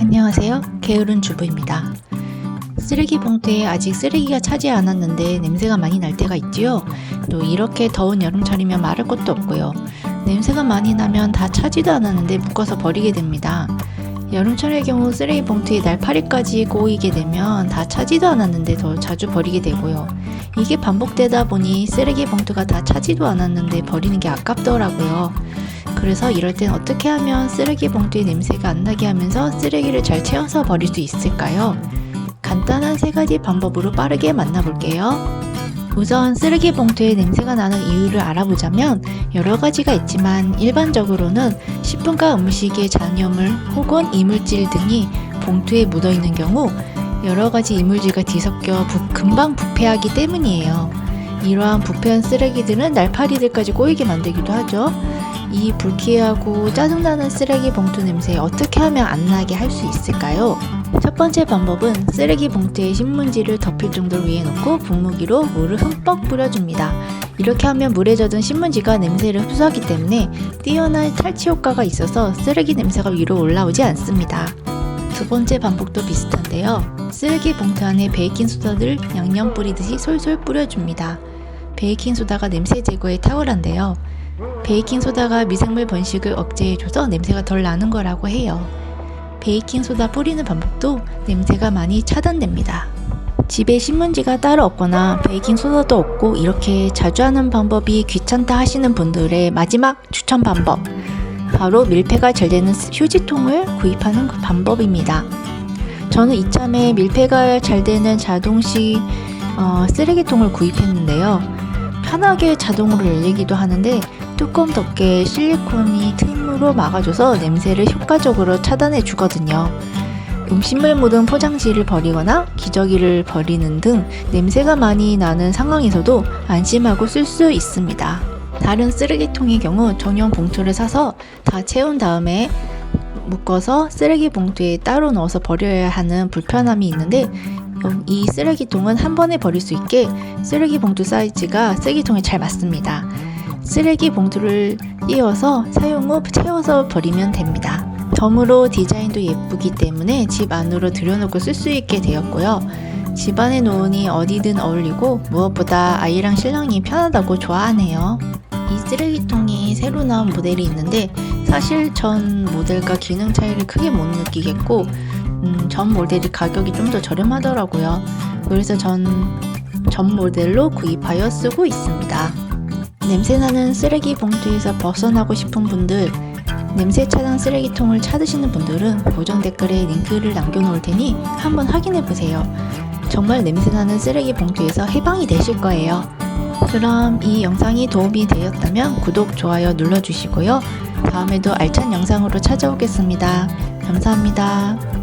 안녕하세요. 게으른 주부입니다. 쓰레기 봉투에 아직 쓰레기가 차지 않았는데 냄새가 많이 날 때가 있지요. 또 이렇게 더운 여름철이면 말할 것도 없고요. 냄새가 많이 나면 다 차지도 않았는데 묶어서 버리게 됩니다. 여름철의 경우 쓰레기 봉투에 날파리까지 꼬이게 되면 다 차지도 않았는데 더 자주 버리게 되고요. 이게 반복되다 보니 쓰레기 봉투가 다 차지도 않았는데 버리는 게 아깝더라고요. 그래서 이럴 땐 어떻게 하면 쓰레기 봉투의 냄새가 안 나게 하면서 쓰레기를 잘 채워서 버릴 수 있을까요? 간단한 세 가지 방법으로 빠르게 만나볼게요. 우선 쓰레기 봉투에 냄새가 나는 이유를 알아보자면 여러 가지가 있지만 일반적으로는 식품과 음식의 잔여물 혹은 이물질 등이 봉투에 묻어 있는 경우 여러 가지 이물질과 뒤섞여 부- 금방 부패하기 때문이에요. 이러한 부패한 쓰레기들은 날파리들까지 꼬이게 만들기도 하죠. 이 불쾌하고 짜증나는 쓰레기 봉투 냄새 어떻게 하면 안 나게 할 수 있을까요? 첫 번째 방법은 쓰레기 봉투에 신문지를 덮일 정도로 위에 놓고 분무기로 물을 흠뻑 뿌려줍니다. 이렇게 하면 물에 젖은 신문지가 냄새를 흡수하기 때문에 뛰어난 탈취 효과가 있어서 쓰레기 냄새가 위로 올라오지 않습니다. 두 번째 방법도 비슷한데요. 쓰레기 봉투 안에 베이킹 소다를 양념 뿌리듯이 솔솔 뿌려줍니다. 베이킹 소다가 냄새 제거에 탁월한데요. 베이킹 소다가 미생물 번식을 억제해줘서 냄새가 덜 나는 거라고 해요. 베이킹소다 뿌리는 방법도 냄새가 많이 차단됩니다. 집에 신문지가 따로 없거나 베이킹소다도 없고 이렇게 자주 하는 방법이 귀찮다 하시는 분들의 마지막 추천 방법. 바로 밀폐가 잘 되는 휴지통을 구입하는 그 방법입니다. 저는 이참에 밀폐가 잘 되는 자동식 어, 쓰레기통을 구입했는데요. 편하게 자동으로 열리기도 하는데 뚜껑 덮개 실리콘이 틈으로 막아줘서 냄새를 효과적으로 차단해 주거든요. 음식물 묻은 포장지를 버리거나 기저귀를 버리는 등 냄새가 많이 나는 상황에서도 안심하고 쓸 수 있습니다. 다른 쓰레기통의 경우 전용 봉투를 사서 다 채운 다음에 묶어서 쓰레기 봉투에 따로 넣어서 버려야 하는 불편함이 있는데 이 쓰레기통은 한 번에 버릴 수 있게 쓰레기 봉투 사이즈가 쓰레기통에 잘 맞습니다. 쓰레기 봉투를 띄워서 사용 후 채워서 버리면 됩니다. 덤으로 디자인도 예쁘기 때문에 집 안으로 들여놓고 쓸 수 있게 되었고요. 집 안에 놓으니 어디든 어울리고 무엇보다 아이랑 신랑이 편하다고 좋아하네요. 이 쓰레기통이 새로 나온 모델이 있는데 사실 전 모델과 기능 차이를 크게 못 느끼겠고 음, 전 모델이 가격이 좀 더 저렴하더라고요. 그래서 전 전 모델로 구입하여 쓰고 있습니다. 냄새나는 쓰레기 봉투에서 벗어나고 싶은 분들, 냄새 차단 쓰레기통을 찾으시는 분들은 고정 댓글에 링크를 남겨놓을 테니 한번 확인해 보세요. 정말 냄새나는 쓰레기 봉투에서 해방이 되실 거예요. 그럼 이 영상이 도움이 되었다면 구독, 좋아요 눌러주시고요. 다음에도 알찬 영상으로 찾아오겠습니다. 감사합니다.